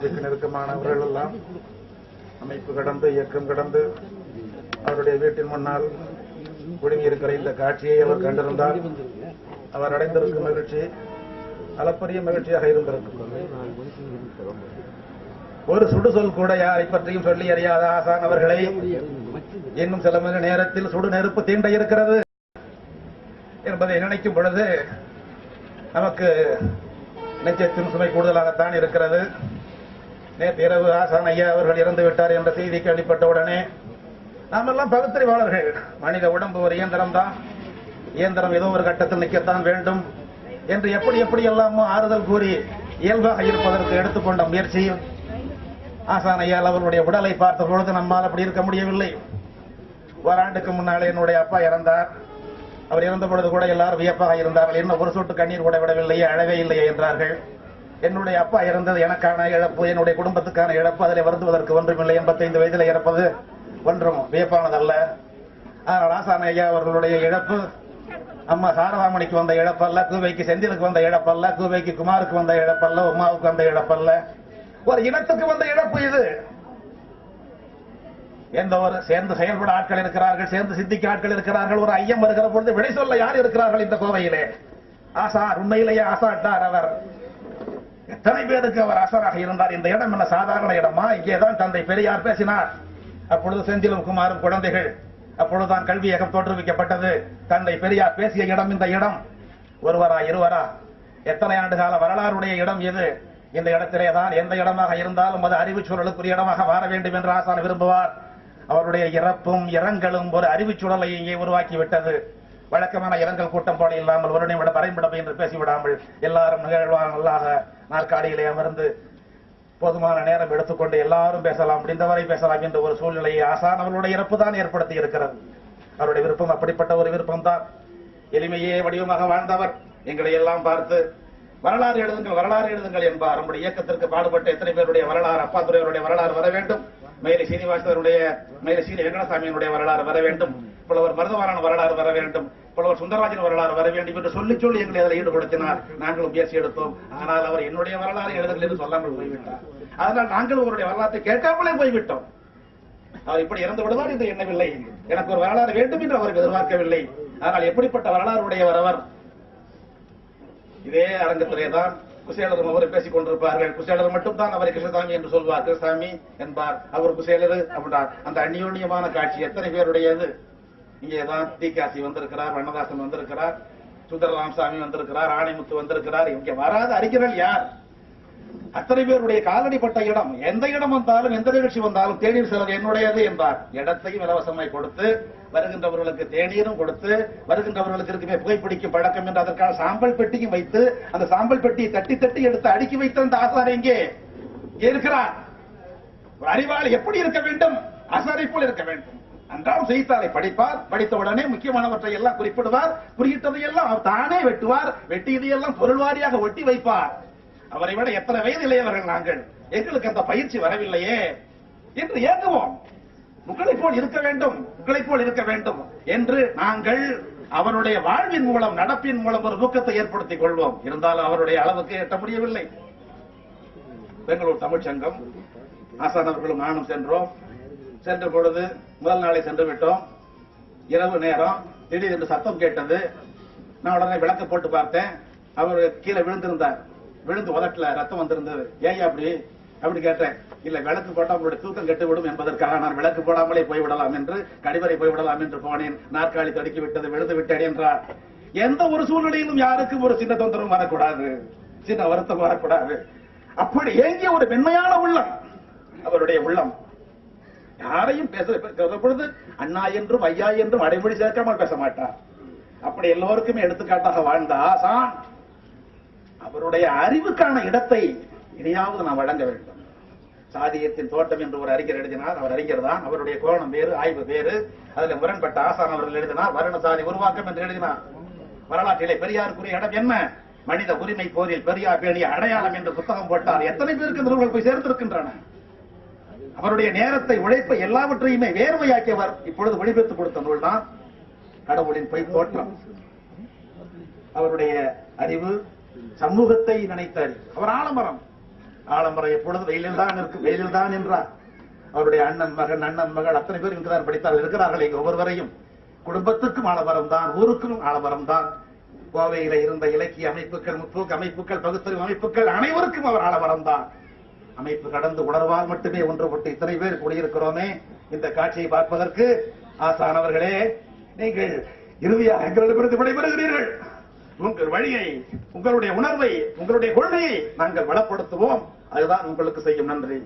நெஞ்சுக்கு நெருக்கமானவர்கள் எல்லாம் அமைப்பு கடந்து இயக்கம் கடந்து அவருடைய வீட்டின் முன்னால் குடுங்கியிருக்கிற இந்த காட்சியை அவர் கண்டிருந்தால் அவர் அடைந்திருக்கும் மகிழ்ச்சி அளப்பரிய மகிழ்ச்சியாக இருந்திருக்கும். ஒரு சுடுசொல் கூட யாரை பற்றியும் சொல்லி அறியாத ஆசான் அவர்களை இன்னும் சில மணி நேரத்தில் சுடு நெருப்பு தீண்ட இருக்கிறது என்பதை நினைக்கும் பொழுது நமக்கு நெஞ்சத்தின் சுமை கூடுதலாகத்தான் இருக்கிறது. நேற்று இரவு ஆசான் ஐயா அவர்கள் இறந்து விட்டார் என்ற செய்தி கேள்விப்பட்டவுடனே நாமெல்லாம் பகுத்தறிவாளர்கள். மனித உடம்பு ஒரு இயந்திரம் தான். இயந்திரம் ஏதோ ஒரு கட்டத்தில் நிற்கத்தான் வேண்டும் என்று எப்படி எப்படி எல்லாமோ ஆறுதல் கூறி இயல்பாக இருப்பதற்கு எடுத்துக்கொண்ட முயற்சியும் ஆசான் ஐயால் அவர்களுடைய உடலை பார்த்த பொழுது நம்மால் அப்படி இருக்க முடியவில்லை. ஓராண்டுக்கு முன்னாலே என்னுடைய அப்பா இறந்தார். அவர் இறந்த பொழுது கூட எல்லாரும் வியப்பாக இருந்தார்கள். என்ன ஒரு சொட்டு கண்ணீர் கூட விடவில்லையே அழவே இல்லையே என்றார்கள். என்னுடைய அப்பா இறந்தது எனக்கான இழப்பு என்னுடைய குடும்பத்துக்கான இழப்பு அதில் வருந்துவதற்கு ஒன்றுமில்லை. எண்பத்தைந்து வயதில் இறப்பது ஒன்றும் வியப்பானதல்ல. ஆனால் ஆசான ஐயா அவர்களுடைய இழப்பு அம்மா சாரதாமணிக்கு வந்த இழப்பல்ல கூவைக்கு செந்திலுக்கு வந்த இழப்பல்ல கூவைக்கு குமாருக்கு வந்த இழப்பல்ல உமாவுக்கு வந்த இழப்பல்ல. ஒரு இனத்துக்கு வந்த இழப்பு இது. எந்த ஒரு சேர்ந்து செயல்பட ஆட்கள் இருக்கிறார்கள் சேர்ந்து சித்திக்க ஆட்கள் இருக்கிறார்கள் ஒரு ஐயம் வருகிற பொழுது விடை சொல்ல யார் இருக்கிறார்கள் இந்த கோவையிலே? ஆசார் உண்மையிலேயே ஆசாட்டார் அவர். எத்தனை பேருக்கு அவர் அசராக இருந்தார் இந்த இடம் என்ன சாதாரண இடமா? இங்கேதான் தந்தை பெரியார் பேசினார். அப்பொழுது செந்திலும் குமாரும் குழந்தைகள் அப்பொழுதுதான் கல்வி இயக்கம் தோற்றுவிக்கப்பட்டது. தந்தை பெரியார் பேசிய இடம் இந்த இடம். ஒருவரா இருவரா? எத்தனை ஆண்டு கால வரலாறுடைய இடம் எது இந்த இடத்திலே தான் எந்த இடமாக இருந்தாலும் அது அறிவுச் சூழலுக்குரிய இடமாக மாற வேண்டும் என்று ஆசான் விரும்புவார். அவருடைய இறப்பும் இரங்கலும் ஒரு அறிவுச் சூழலை இங்கே உருவாக்கி விட்டது வழக்கமான இரங்கல் கூட்டம் போல இல்லாமல் ஒரு நிமிடம் வரைபடம் என்று பேசிவிடாமல் எல்லாரும் நிகழ்வாக நாற்காலியிலே அமர்ந்து போதுமான நேரம் எடுத்துக்கொண்டு எல்லாரும் பேசலாம் முடிந்தவரை பேசலாம் என்ற ஒரு சூழ்நிலையை ஆசான் அவர்களுடைய இறப்பு தான் ஏற்படுத்தி இருக்கிறது. அவருடைய விருப்பம் அப்படிப்பட்ட ஒரு விருப்பம் தான் எளிமையே வடிவமாக வாழ்ந்தவர். எங்களை எல்லாம் பார்த்து வரலாறு எழுதுங்கள் வரலாறு எழுதுங்கள் என்பார். நம்முடைய இயக்கத்திற்கு பாடுபட்ட எத்தனை பேருடைய வரலாறு அப்பாத்துறையருடைய வரலாறு வர வேண்டும். மயிலை சீனிவாசருடைய மயிலை சீனி வெங்கடசாமியினுடைய வரலாறு வர வேண்டும். புலவர் மருதவாரன் வரலாறு வர வேண்டும். புலவர் சுந்தரராஜன் வரலாறு வர வேண்டும் என்று சொல்லி சொல்லி எங்களை அதில் ஈடுபடுத்தினார். நாங்களும் பேசி எடுத்தோம். ஆனால் அவர் என்னுடைய வரலாறு எழுதுங்கள் என்று சொல்லாமல் போய்விட்டார். அதனால் நாங்கள் அவருடைய வரலாற்றை கேட்காமலே போய்விட்டோம். அவர் இப்படி இறந்து விடுவார் என்று எண்ணவில்லை. எனக்கு ஒரு வரலாறு வேண்டும் என்று அவருக்கு எதிர்பார்க்கவில்லை. ஆனால் எப்படிப்பட்ட வரலாறு உடையவர் அவர்? இதே அரங்கத்திலே தான் குசேலரும் அவர் பேசிக் கொண்டிருப்பார்கள். குசேலர் மட்டும் தான் அவரை கிருஷ்ணசாமி என்று சொல்வார். கிருஷ்ணசாமி என்பார். அவர் குசேலர் அப்படின்றார். அந்த அந்யோன்யமான காட்சி எத்தனை பேருடையது? இங்கேதான் தீக்காசி வந்திருக்கிறார் வண்ணதாசன் வந்திருக்கிறார் சுந்தரராமசாமி வந்திருக்கிறார் ஆணைமுத்து வந்திருக்கிறார் இங்க வராத அறிஞர்கள் யார்? அத்தனை பேருடைய காலடிப்பட்ட இடம் எந்த இடம் வந்தாலும் எந்த நிகழ்ச்சி வந்தாலும் தேநீர் செலவு என்னுடையது என்றார் இடத்தையும் இலவசமாய் கொடுத்து வருகின்றவர்களுக்கு தேநீரும் கொடுத்து வருகின்றவர்களுக்கு இருக்குமே புகைப்பிடிக்கும் பழக்கம் என்று அதற்கான சாம்பல் பெட்டியும் வைத்து அந்த சாம்பல் பெட்டியை தட்டி தட்டி எடுத்து அடுக்கி வைத்த அந்த ஆசார் எங்கே? இங்கே இருக்கிறார். அறிவாளி எப்படி இருக்க வேண்டும்? அசாரை போல் இருக்க வேண்டும். அன்றாடம் செய்தித்தாளை படிப்பார் படித்த உடனே முக்கியமானவற்றை எல்லாம் குறிப்பிடுவார் குறியிட்டதை எல்லாம் அவர் தானே வெட்டுவார் வெட்டியதையெல்லாம் பொருள் வாரியாக ஒட்டி வைப்பார். அவரை விட எத்தனை வயது இளையவர்கள் நாங்கள்? எங்களுக்கு அந்த பயிற்சி வரவில்லையே என்று ஏங்குவோம். உங்களை போல் இருக்க வேண்டும் உங்களை போல் இருக்க வேண்டும் என்று நாங்கள் அவருடைய வாழ்வின் மூலம் நடப்பின் மூலம் ஒரு ஊக்கத்தை ஏற்படுத்திக் கொள்வோம். இருந்தாலும் அவருடைய அளவுக்கு எட்ட முடியவில்லை. பெங்களூர் தமிழ்ச்சங்கம் ஆசான் அவர்களும் நானும் சென்றோம். சென்ற பொழுது முதல் நாளை சென்று விட்டோம் இரவு நேரம். திடீரென்று சத்தம் கேட்டது. நான் உடனே விளக்க போட்டு பார்த்தேன். அவர் கீழே விழுந்திருந்தார். விழுந்து உதட்டல ரத்தம் வந்திருந்தது. ஏன் அப்படி? அப்படி கேட்டேன். இல்ல விளக்கு போட்டா உங்களுடைய தூக்கம் கெட்டு விடும் என்பதற்காக நான் விளக்கு போடாமலே போய்விடலாம் என்று கடிவரை போய்விடலாம் என்று போனேன். நாற்காலி தடுக்கி விட்டது விழுந்து விட்டேன் என்றார். எந்த ஒரு சூழ்நிலையிலும் யாருக்கும் ஒரு சின்ன தொந்தரவும் வரக்கூடாது. சின்ன வருத்தம் வரக்கூடாது. அப்படி ஏங்கிய ஒரு மென்மையான உள்ளம் அவருடைய உள்ளம். யாரையும் பேச பேசுகிற பொழுது அண்ணா என்றும் ஐயா என்றும் அடைமொழி சேர்க்காமல் பேச மாட்டார். அப்படி எல்லோருக்குமே எடுத்துக்காட்டாக வாழ்ந்த ஆசான் அவருடைய அறிவுக்கான இடத்தை இனியாவது நாம் வழங்க வேண்டும். சாதியத்தின் தோட்டம் என்று ஒரு அறிஞர் எழுதினார். அவர் அறிஞர் தான். அவருடைய கோணம் வேறு ஆய்வு வேறு. அதுல முரண்பட்ட ஆசான் அவர்கள் எழுதினார். வருண சாதி உருவாக்கம் என்று எழுதினார். வரலாற்றிலே பெரியாருக்குரிய இடம் என்ன? மனித உரிமை போரில் பெரியார் பேணிய அடையாளம் என்று புத்தகம் போட்டார். எத்தனை பேருக்கு இந்த நூல்கள் போய் சேர்ந்திருக்கின்றன? அவருடைய நேரத்தை உழைப்பை எல்லாவற்றையுமே வேர்வையாக்கியவர் இப்பொழுது வெளிப்படுத்தி கொடுத்த நூல் தான் கடவுளின் பொய் தோற்றம் அவருடைய அறிவு சமூகத்தை நினைத்த அறிவு. அவர் ஆலமரம். ஆலமரம் எப்பொழுது வெயிலில் தான் இருக்கு வெயிலில் தான் என்றார் அவருடைய அண்ணன் மகன் அண்ணன் மகள் அத்தனை பேர் இங்குதான் படித்தார்கள் இருக்கிறார்கள் இங்கு ஒவ்வொருவரையும். குடும்பத்துக்கும் ஆலமரம் தான் ஊருக்கும் ஆலமரம் தான். கோவையில இருந்த இலக்கிய அமைப்புகள் முற்போக்கு அமைப்புகள் பகுத்தறிவு அமைப்புகள் அனைவருக்கும் அவர் ஆலமரம் தான். அமைப்பு கடந்து உணர்வால் மட்டுமே ஒன்றுபட்டு இத்தனை பேர் கூடியிருக்கிறோமே. இந்த காட்சியை பார்ப்பதற்கு ஆசானவர்களே நீங்கள் இறுதியாக எங்களிடமிருந்து விடைபெறுகிறீர்கள். உங்கள் வழியை உங்களுடைய உணர்வை உங்களுடைய கொள்கையை நாங்கள் வளப்படுத்துவோம். அதுதான் உங்களுக்கு செய்யும் நன்றி.